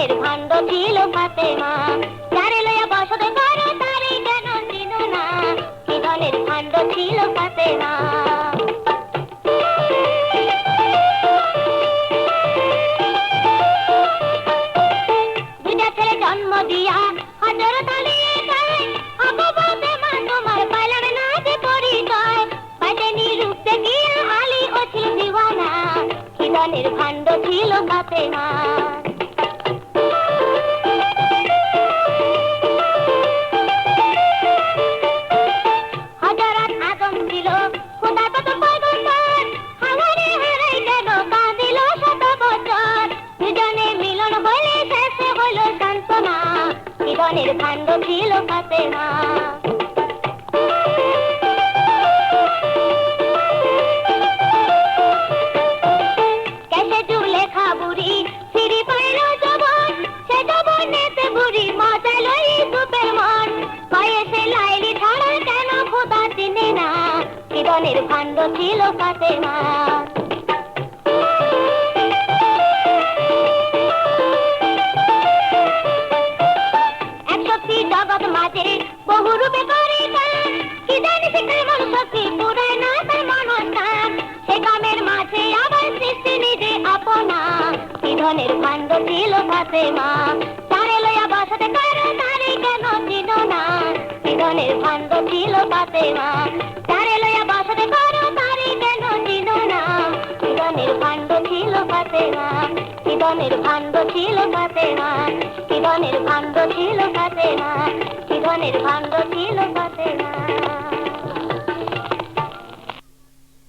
ধনের ভাণ্ড ছিল ফাতেমা। যারে লইয়া বসত করো তারে কেন চিনো না কি ধনের ছিল ফাতেমা। দুইটা ছেলে জন্ম দিয়া হজরত আলী গায় আবু ফাতেমা, তোমার পাইলাম না যে পরিচয়। পাইতেনি রূপতে গিয়া আলী ও ছিল দিওয়ানা হযরত খোদা চিনে না জীবনের ভাণ্ড ছিল ফাতেমা জগৎ মাঝে বহু রূপে করে গান কি জানি শিখায় মন শক্তি পুরায় না তার মনস্থান সে কামের মাঝে আবার সৃষ্টি নিজে আপনা কি ধনের ভাণ্ড ছিল ফাতেমা তারে লইয়া বসতে কারও তারে কেন চিনো না? কি ধনের ভাণ্ড ছিল ফাতেমা তারে লইয়া বসতে কারও তারে কেন চিনো না? কি ধনের ভাণ্ড ছিল ফাতেমা কি কিরণের ভাণ্ড ছিল কাতে না কিরণের ভাণ্ড ছিল কাতে না কিরণের ভাণ্ড ছিল কাতে না